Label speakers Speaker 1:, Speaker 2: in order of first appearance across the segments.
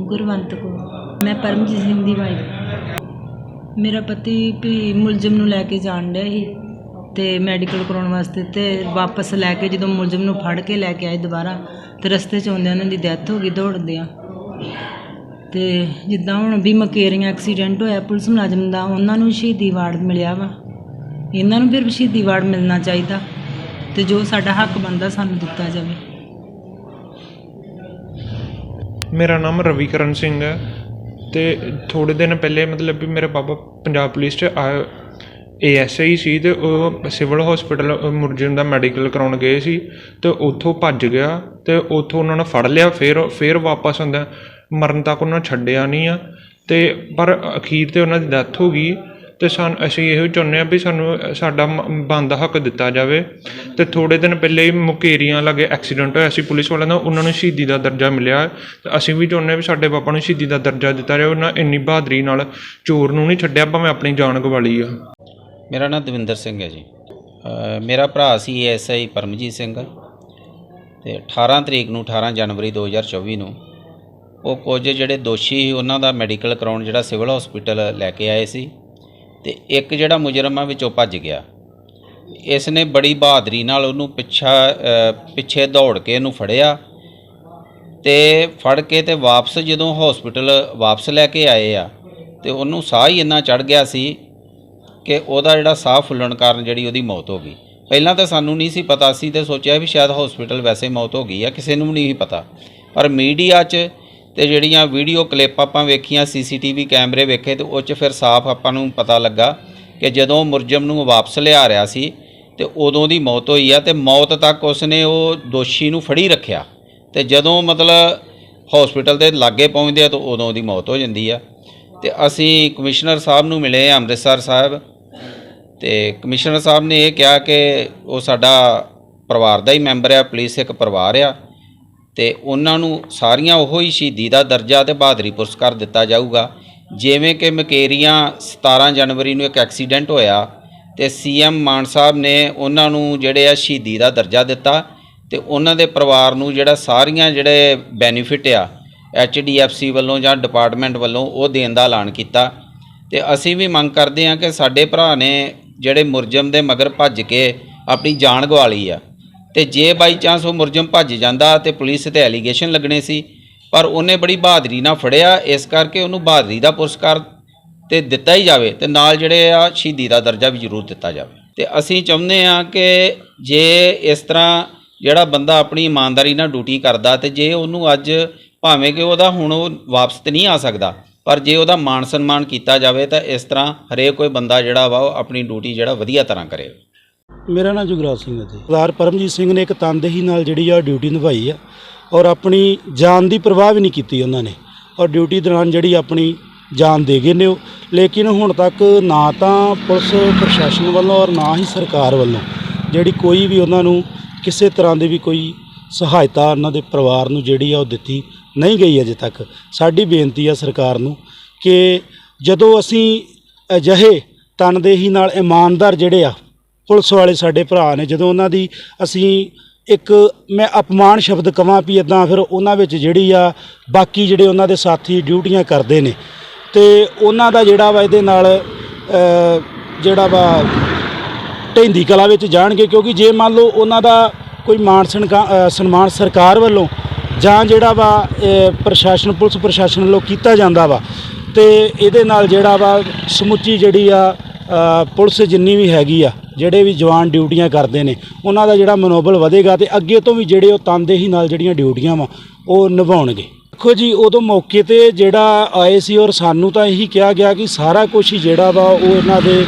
Speaker 1: ਗੁਰਵੰਤ ਕੌਰ। ਮੈਂ ਪਰਮਜੀਤ ਸਿੰਘ ਦੀ ਵਾਈਫ। ਮੇਰਾ ਪਤੀ ਵੀ ਮੁਲਜ਼ਮ ਨੂੰ ਲੈ ਕੇ ਜਾਣ ਡਿਆ ਸੀ ਤੇ ਮੈਡੀਕਲ ਕਰਾਉਣ ਵਾਸਤੇ ਤੇ ਵਾਪਸ ਲੈ ਕੇ ਜਦੋਂ ਮੁਲਜ਼ਮ ਨੂੰ ਫੜ ਕੇ ਲੈ ਕੇ ਆਏ ਦੁਬਾਰਾ, ਤੇ ਰਸਤੇ 'ਚ ਆਉਂਦਿਆਂ ਉਹਨਾਂ ਦੀ ਡੈਥ ਹੋ ਗਈ, ਦੌੜਦਿਆਂ। ਤੇ ਜਿੱਦਾਂ ਹੁਣ ਵੀ ਮਕੇਰੀਆਂ ਐਕਸੀਡੈਂਟ ਹੋਇਆ, ਪੁਲਿਸ ਮੁਲਾਜ਼ਮ ਦਾ, ਉਹਨਾਂ ਨੂੰ ਸ਼ਹੀਦੀ ਵਾਰਡ ਮਿਲਿਆ ਵਾ। ਇਹਨਾਂ ਨੂੰ ਫਿਰ ਸ਼ਹੀਦੀ ਵਾਰਡ ਮਿਲਣਾ ਚਾਹੀਦਾ ਤੇ ਜੋ ਸਾਡਾ ਹੱਕ ਬਣਦਾ ਸਾਨੂੰ ਦਿੱਤਾ ਜਾਵੇ।
Speaker 2: ਮੇਰਾ ਨਾਮ ਰਵੀਕਰਨ ਸਿੰਘ ਹੈ ਅਤੇ ਥੋੜ੍ਹੇ ਦਿਨ ਪਹਿਲੇ ਮਤਲਬ ਵੀ ਮੇਰੇ ਪਾਪਾ ਪੰਜਾਬ ਪੁਲਿਸ 'ਚ ਆ ਏ ਐੱਸ ਆਈ ਸੀ ਅਤੇ ਉਹ ਸਿਵਲ ਹੋਸਪਿਟਲ ਮੁਰਜਨ ਦਾ ਮੈਡੀਕਲ ਕਰਾਉਣ ਗਏ ਸੀ ਅਤੇ ਉੱਥੋਂ ਭੱਜ ਗਿਆ ਅਤੇ ਉੱਥੋਂ ਉਹਨਾਂ ਨੇ ਫੜ ਲਿਆ, ਫਿਰ ਫਿਰ ਵਾਪਸ ਆਉਂਦਾ। ਮਰਨ ਤੱਕ ਉਹਨਾਂ ਛੱਡਿਆ ਨਹੀਂ ਆ ਅਤੇ ਪਰ ਅਖੀਰ ਤੇ ਉਹਨਾਂ ਦੀ ਡੈਥ ਹੋ ਗਈ। ਅਤੇ ਸਾਨੂੰ ਅਸੀਂ ਇਹੋ ਚਾਹੁੰਦੇ ਹਾਂ ਵੀ ਸਾਨੂੰ ਸਾਡਾ ਬੰਦਾ ਹੱਕ ਦਿੱਤਾ ਜਾਵੇ। ਅਤੇ ਥੋੜ੍ਹੇ ਦਿਨ ਪਹਿਲੇ ਹੀ ਮੁਕੇਰੀਆਂ ਲਾਗੇ ਐਕਸੀਡੈਂਟ ਹੋਇਆ ਸੀ ਪੁਲਿਸ ਵਾਲਿਆਂ ਦਾ, ਉਹਨਾਂ ਨੂੰ ਸ਼ਹੀਦੀ ਦਾ ਦਰਜਾ ਮਿਲਿਆ। ਅਤੇ ਅਸੀਂ ਵੀ ਚਾਹੁੰਦੇ ਹਾਂ ਵੀ ਸਾਡੇ ਪਾਪਾ ਨੂੰ ਸ਼ਹੀਦੀ ਦਾ ਦਰਜਾ ਦਿੱਤਾ ਜਾਵੇ, ਉਹਨਾਂ ਇੰਨੀ ਬਹਾਦਰੀ ਨਾਲ ਚੋਰ ਨੂੰ ਨਹੀਂ ਛੱਡਿਆ, ਭਾਵੇਂ ਆਪਣੀ ਜਾਨ ਗਵਾਲੀ ਆ।
Speaker 3: ਮੇਰਾ ਨਾਮ ਦਵਿੰਦਰ ਸਿੰਘ ਹੈ ਜੀ। ਮੇਰਾ ਭਰਾ ਸੀ ਐਸਆਈ ਪਰਮਜੀਤ ਸਿੰਘ। ਤੇ 18 ਤਰੀਕ ਨੂੰ 18 ਜਨਵਰੀ 2024 ਨੂੰ ਉਹ ਕੁਝ ਜਿਹੜੇ ਦੋਸ਼ੀ ਸੀ, ਉਹਨਾਂ ਦਾ ਮੈਡੀਕਲ ਕਰਾਉਣ ਜਿਹੜਾ ਸਿਵਲ ਹਸਪੀਟਲ ਲੈ ਕੇ ਆਏ ਸੀ। ਤੇ ਇੱਕ ਜਿਹੜਾ ਮੁਜਰਮ ਆ ਵਿੱਚੋਂ ਭੱਜ ਗਿਆ। ਇਸ ਨੇ ਬੜੀ ਬਹਾਦਰੀ ਨਾਲ ਉਹਨੂੰ ਪਿੱਛਾ ਪਿੱਛੇ ਦੌੜ ਕੇ ਇਹਨੂੰ ਫੜਿਆ ਤੇ ਫੜ ਕੇ ਤੇ ਵਾਪਸ ਜਦੋਂ ਹਸਪੀਟਲ ਵਾਪਸ ਲੈ ਕੇ ਆਏ ਆ ਤੇ ਉਹਨੂੰ ਸਾਹ ਹੀ ਇੰਨਾ ਚੜ ਗਿਆ ਸੀ ਕਿ ਉਹਦਾ ਜਿਹੜਾ ਸਾਹ ਫੁੱਲਣ ਕਾਰਨ ਜਿਹੜੀ ਉਹਦੀ ਮੌਤ ਹੋ ਗਈ। ਪਹਿਲਾਂ ਤਾਂ ਸਾਨੂੰ ਨਹੀਂ ਸੀ ਪਤਾ ਸੀ ਤੇ ਸੋਚਿਆ ਵੀ ਸ਼ਾਇਦ ਹਸਪੀਟਲ ਵੈਸੇ ਮੌਤ ਹੋ ਗਈ ਆ, ਕਿਸੇ ਨੂੰ ਨਹੀਂ ਸੀ ਪਤਾ। ਪਰ ਮੀਡੀਆ 'ਚ ਤੇ ਜਿਹੜੀਆਂ ਵੀਡੀਓ ਕਲਿੱਪ ਆਪਾਂ ਵੇਖੀਆਂ, ਸੀਸੀਟੀਵੀ ਕੈਮਰੇ ਵੇਖੇ ਤੇ ਉਹ 'ਚ ਫਿਰ ਸਾਫ਼ ਆਪਾਂ ਨੂੰ ਪਤਾ ਲੱਗਾ ਕਿ ਜਦੋਂ ਮੁਰਜਮ ਨੂੰ ਵਾਪਸ ਲਿਆ ਰਿਹਾ ਸੀ ਤੇ ਉਦੋਂ ਦੀ ਮੌਤ ਹੋਈ ਆ ਤੇ ਮੌਤ ਤੱਕ ਉਸਨੇ ਉਹ ਦੋਸ਼ੀ ਨੂੰ ਫੜੀ ਰੱਖਿਆ। ਤੇ ਜਦੋਂ ਮਤਲਬ ਹਸਪੀਟਲ ਦੇ ਲਾਗੇ ਪਹੁੰਚਦੇ ਆ ਤਾਂ ਉਦੋਂ ਦੀ ਮੌਤ ਹੋ ਜਾਂਦੀ ਆ। ਤੇ ਅਸੀਂ ਕਮਿਸ਼ਨਰ ਸਾਹਿਬ ਨੂੰ ਮਿਲੇ ਆ, ਅੰਮ੍ਰਿਤਸਰ ਸਾਹਿਬ। ਤੇ ਕਮਿਸ਼ਨਰ ਸਾਹਿਬ ਨੇ ਇਹ ਕਿਹਾ ਕਿ ਉਹ ਸਾਡਾ ਪਰਿਵਾਰ ਦਾ ਹੀ ਮੈਂਬਰ ਆ, ਪੁਲਿਸ ਇੱਕ ਪਰਿਵਾਰ ਆ। ਤੇ ਉਹਨਾਂ ਨੂੰ ਸਾਰੀਆਂ ਉਹੋ ਹੀ ਸ਼ਹੀਦੀ ਦਾ ਦਰਜਾ ਤੇ ਬਹਾਦਰੀ ਪੁਰਸਕਾਰ ਦਿੱਤਾ ਜਾਊਗਾ। ਜਿਵੇਂ ਕਿ ਮਕੇਰੀਆਂ 17 ਜਨਵਰੀ ਨੂੰ ਇੱਕ ਐਕਸੀਡੈਂਟ ਹੋਇਆ ਤੇ ਸੀਐਮ ਮਾਨ ਸਾਹਿਬ ਨੇ ਉਹਨਾਂ ਨੂੰ ਜਿਹੜੇ ਆ ਸ਼ਹੀਦੀ ਦਾ ਦਰਜਾ ਦਿੱਤਾ ਤੇ ਉਹਨਾਂ ਦੇ ਪਰਿਵਾਰ ਨੂੰ ਜਿਹੜਾ ਸਾਰੀਆਂ ਜਿਹੜੇ ਬੈਨੀਫਿਟ ਆ ਐਚਡੀਐਫਸੀ ਵੱਲੋਂ ਜਾਂ ਡਿਪਾਰਟਮੈਂਟ ਵੱਲੋਂ ਉਹ ਦੇਣ ਦਾ ਐਲਾਨ ਕੀਤਾ। ਤੇ ਅਸੀਂ ਵੀ ਮੰਗ ਕਰਦੇ ਹਾਂ ਕਿ ਸਾਡੇ ਭਰਾ ਨੇ ਜਿਹੜੇ ਮੁਰਜਮ ਦੇ ਮਗਰ ਭੱਜ ਕੇ ਆਪਣੀ ਜਾਨ ਗਵਾ ਲਈ ਆ। ਤੇ ਜੇ ਬਾਈ ਚਾਂਸ ਉਹ ਮੁਰਜਮ ਭੱਜ ਜਾਂਦਾ ਤੇ ਪੁਲਿਸ ਤੇ ਐਲੀਗੇਸ਼ਨ ਲੱਗਣੇ ਸੀ, ਪਰ ਉਹਨੇ ਬੜੀ ਬਹਾਦਰੀ ਨਾਲ ਫੜਿਆ, ਇਸ ਕਰਕੇ ਉਹਨੂੰ ਬਹਾਦਰੀ ਦਾ ਪੁਰਸਕਾਰ ਤੇ ਦਿੱਤਾ ਹੀ ਜਾਵੇ ਤੇ ਨਾਲ ਜਿਹੜੇ ਆ ਸ਼ਹੀਦੀ ਦਾ ਦਰਜਾ ਵੀ ਜ਼ਰੂਰ ਦਿੱਤਾ ਜਾਵੇ। ਤੇ ਅਸੀਂ ਚਾਹੁੰਦੇ ਆ ਕਿ ਜੇ ਇਸ ਤਰ੍ਹਾਂ ਜਿਹੜਾ ਬੰਦਾ ਆਪਣੀ ਇਮਾਨਦਾਰੀ ਨਾਲ ਡਿਊਟੀ ਕਰਦਾ ਤੇ ਜੇ ਉਹਨੂੰ ਅੱਜ ਭਾਵੇਂ ਕਿ ਉਹਦਾ ਹੁਣ ਉਹ ਵਾਪਸ ਤੇ ਨਹੀਂ ਆ ਸਕਦਾ, ਪਰ ਜੇ ਉਹਦਾ ਮਾਣ ਸਨਮਾਨ ਕੀਤਾ ਜਾਵੇ ਤਾਂ ਇਸ ਤਰ੍ਹਾਂ ਹਰੇਕ ਕੋਈ ਬੰਦਾ ਜਿਹੜਾ ਵਾ ਉਹ ਆਪਣੀ ਡਿਊਟੀ ਜਿਹੜਾ ਵਧੀਆ ਤਰ੍ਹਾਂ ਕਰੇ।
Speaker 4: ਮੇਰਾ ਨਾਮ ਜੁਗਰਾਜ ਸਿੰਘ ਹੈ ਜੀ। ਸਰਦਾਰ ਪਰਮਜੀਤ ਸਿੰਘ ਨੇ ਇੱਕ ਤਨਦੇਹੀ ਨਾਲ ਜਿਹੜੀ ਆ ਡਿਊਟੀ ਨਿਭਾਈ ਆ ਔਰ ਆਪਣੀ ਜਾਨ ਦੀ ਪਰਵਾਹ ਵੀ ਨਹੀਂ ਕੀਤੀ ਉਹਨਾਂ ਨੇ। ਔਰ ਡਿਊਟੀ ਦੌਰਾਨ ਜਿਹੜੀ ਆਪਣੀ ਜਾਨ ਦੇ ਗਏ ਨੇ ਉਹ। ਲੇਕਿਨ ਹੁਣ ਤੱਕ ਨਾ ਤਾਂ ਪੁਲਿਸ ਪ੍ਰਸ਼ਾਸਨ ਵੱਲੋਂ ਔਰ ਨਾ ਹੀ ਸਰਕਾਰ ਵੱਲੋਂ ਜਿਹੜੀ ਕੋਈ ਵੀ ਉਹਨਾਂ ਨੂੰ ਕਿਸੇ ਤਰ੍ਹਾਂ ਦੀ ਵੀ ਕੋਈ ਸਹਾਇਤਾ ਉਹਨਾਂ ਦੇ ਪਰਿਵਾਰ ਨੂੰ ਜਿਹੜੀ ਆ ਉਹ ਦਿੱਤੀ ਨਹੀਂ ਗਈ ਅਜੇ ਤੱਕ। ਸਾਡੀ ਬੇਨਤੀ ਆ ਸਰਕਾਰ ਨੂੰ ਕਿ ਜਦੋਂ ਅਸੀਂ ਅਜਿਹੇ ਤਨਦੇਹੀ ਨਾਲ ਇਮਾਨਦਾਰ ਜਿਹੜੇ ਆ ਪੁਲਿਸ ਵਾਲੇ ਸਾਡੇ ਭਰਾ ਨੇ, ਜਦੋਂ ਉਹਨਾਂ ਦੀ ਅਸੀਂ ਇੱਕ ਮੈਂ ਅਪਮਾਨ ਸ਼ਬਦ ਕਵਾਂ ਵੀ ਇਦਾਂ ਫਿਰ ਉਹਨਾਂ ਵਿੱਚ ਜਿਹੜੀ ਆ, ਬਾਕੀ ਜਿਹੜੇ ਉਹਨਾਂ ਦੇ ਸਾਥੀ ਡਿਊਟੀਆਂ ਕਰਦੇ ਨੇ। ਤੇ ਉਹਨਾਂ ਦਾ ਜਿਹੜਾ ਵਾ ਇਹਦੇ ਨਾਲ ਜਿਹੜਾ ਵਾ ਢੈਂਦੀ ਕਲਾ ਵਿੱਚ ਜਾਣਗੇ, ਕਿਉਂਕਿ ਜੇ ਮੰਨ ਲਓ ਉਹਨਾਂ ਦਾ ਕੋਈ ਮਾਣ ਸਨਕਾ- ਸਨਮਾਨ ਸਰਕਾਰ ਵੱਲੋਂ ਜਾਂ ਜਿਹੜਾ ਵਾ ਪ੍ਰਸ਼ਾਸਨ, ਪੁਲਿਸ ਪ੍ਰਸ਼ਾਸਨ ਵੱਲੋਂ ਕੀਤਾ ਜਾਂਦਾ ਵਾ, ਤੇ ਇਹਦੇ ਨਾਲ ਜਿਹੜਾ ਵਾ ਸਮੁੱਚੀ ਜਿਹੜੀ ਆ ਪੁਲਿਸ ਜਿੰਨੀ ਵੀ ਹੈਗੀ ਆ, ਜਿਹੜੇ ਵੀ ਜਵਾਨ ਡਿਊਟੀਆਂ ਕਰਦੇ ਨੇ, ਉਹਨਾਂ ਦਾ ਜਿਹੜਾ ਮਨੋਬਲ ਵਧੇਗਾ ਤੇ ਅੱਗੇ ਤੋਂ ਵੀ ਜਿਹੜੇ ਉਹ ਤਨਦੇਹੀ ਨਾਲ ਜਿਹੜੀਆਂ ਡਿਊਟੀਆਂ ਵਾ, ਉਹ ਨਿਭਾਉਣਗੇ। ਦੇਖੋ ਜੀ, ਉਦੋਂ ਮੌਕੇ ਤੇ ਜਿਹੜਾ ਆਏ ਸੀ ਔਰ ਸਾਨੂੰ ਤਾਂ ਇਹੀ ਕਿਹਾ ਗਿਆ ਕਿ ਸਾਰਾ ਕੁਝ ਹੀ ਜਿਹੜਾ ਵਾ, ਉਹ ਇਹਨਾਂ ਦੇ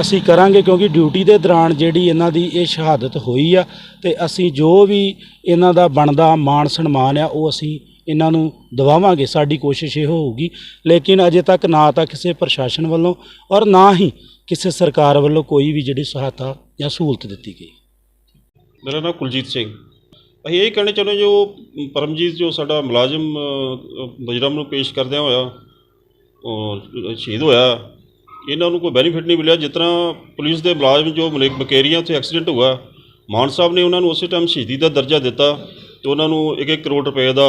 Speaker 4: ਅਸੀਂ ਕਰਾਂਗੇ ਕਿਉਂਕਿ ਡਿਊਟੀ ਦੇ ਦੌਰਾਨ ਜਿਹੜੀ ਇਹਨਾਂ ਦੀ ਇਹ ਸ਼ਹਾਦਤ ਹੋਈ ਆ ਤੇ ਅਸੀਂ ਜੋ ਵੀ ਇਹਨਾਂ ਦਾ ਬਣਦਾ ਮਾਣ ਸਨਮਾਨ ਆ, ਉਹ ਅਸੀਂ ਇਹਨਾਂ ਨੂੰ ਦਿਵਾਵਾਂਗੇ ਸਾਡੀ ਕੋਸ਼ਿਸ਼ ਇਹ ਹੋਊਗੀ। ਲੇਕਿਨ ਅਜੇ ਤੱਕ ਨਾ ਤਾਂ ਕਿਸੇ ਪ੍ਰਸ਼ਾਸਨ ਵੱਲੋਂ ਔਰ ਨਾ ਹੀ ਕਿਸੇ ਸਰਕਾਰ ਵੱਲੋਂ ਕੋਈ ਵੀ ਜਿਹੜੀ ਸਹਾਇਤਾ ਜਾਂ ਸਹੂਲਤ ਦਿੱਤੀ ਗਈ।
Speaker 5: ਮੇਰਾ ਨਾਮ ਕੁਲਜੀਤ ਸਿੰਘ। ਅਸੀਂ ਇਹ ਕਹਿਣਾ ਚਾਹੁੰਦੇ ਜੋ ਪਰਮਜੀਤ ਜੋ ਸਾਡਾ ਮੁਲਾਜ਼ਮ ਅ, ਮੁਜਰਮ ਨੂੰ ਪੇਸ਼ ਕਰਦਿਆਂ ਹੋਇਆ ਉਹ ਸ਼ਹੀਦ ਹੋਇਆ ਇਹਨਾਂ ਨੂੰ ਕੋਈ ਬੈਨੀਫਿਟ ਨਹੀਂ ਮਿਲਿਆ। ਜਿਸ ਤਰ੍ਹਾਂ ਪੁਲਿਸ ਦੇ ਮੁਲਾਜ਼ਮ ਜੋ ਮਲੇਕ ਬਕੇਰੀਆਂ ਉੱਥੇ ਐਕਸੀਡੈਂਟ ਹੋਇਆ ਮਾਨ ਸਾਹਿਬ ਨੇ ਉਹਨਾਂ ਨੂੰ ਉਸੇ ਟਾਈਮ ਸ਼ਹੀਦੀ ਦਾ ਦਰਜਾ ਦਿੱਤਾ ਤੇ ਉਹਨਾਂ ਨੂੰ 1-1 ਕਰੋੜ ਰੁਪਏ ਦਾ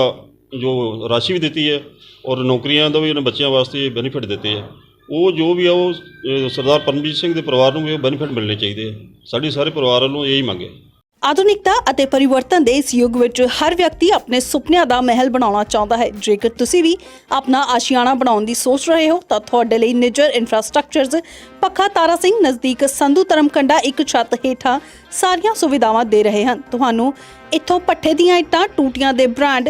Speaker 5: ਜੋ ਰਾਸ਼ੀ ਵੀ ਦਿੱਤੀ ਹੈ ਔਰ ਨੌਕਰੀਆਂ ਦਾ ਵੀ ਉਹਨੇ ਬੱਚਿਆਂ ਵਾਸਤੇ ਬੈਨੀਫਿਟ ਦਿੱਤੇ ਆ ਉਹ ਜੋ ਵੀ ਆ ਉਹ ਅ, ਸਰਦਾਰ ਪਰਮਜੀਤ ਸਿੰਘ ਦੇ ਪਰਿਵਾਰ ਨੂੰ ਵੀ ਉਹ ਬੈਨੀਫਿਟ ਮਿਲਣੇ ਚਾਹੀਦੇ ਆ। ਸਾਡੀ ਸਾਰੇ ਪਰਿਵਾਰ ਵੱਲੋਂ ਇਹੀ ਮੰਗ ਹੈ।
Speaker 6: ਆਧੁਨਿਕਤਾ ਅਤੇ ਪਰਿਵਰਤਨ ਦੇ ਇਸ ਯੁੱਗ ਵਿੱਚ ਹਰ ਵਿਅਕਤੀ ਆਪਣੇ ਸੁਪਨਿਆਂ ਦਾ ਮਹਿਲ ਬਣਾਉਣਾ ਚਾਹੁੰਦਾ ਹੈ। ਜੇਕਰ ਤੁਸੀਂ ਵੀ ਆਪਣਾ ਆਸ਼ੀਆਣਾ ਬਣਾਉਣ ਦੀ ਸੋਚ ਰਹੇ ਹੋ ਤਾਂ ਤੁਹਾਡੇ ਲਈ ਨਿਜਰ ਇਨਫਰਾਸਟ੍ਰਕਚਰਜ਼ ਪੱਖਾ ਤਾਰਾ ਸਿੰਘ ਨਜ਼ਦੀਕ ਸੰਧੂ ਧਰਮਕੰਡਾ ਇੱਕ ਛੱਤ ਹੇਠਾਂ ਸਾਰੀਆਂ ਸੁਵਿਧਾਵਾਂ ਦੇ ਰਹੇ ਹਨ। ਤੁਹਾਨੂੰ ਇੱਥੋਂ ਪੱਠੇ ਦੀਆਂ ਇੱਟਾਂ ਟੂਟੀਆਂ ਦੇ ਬ੍ਰਾਂਡ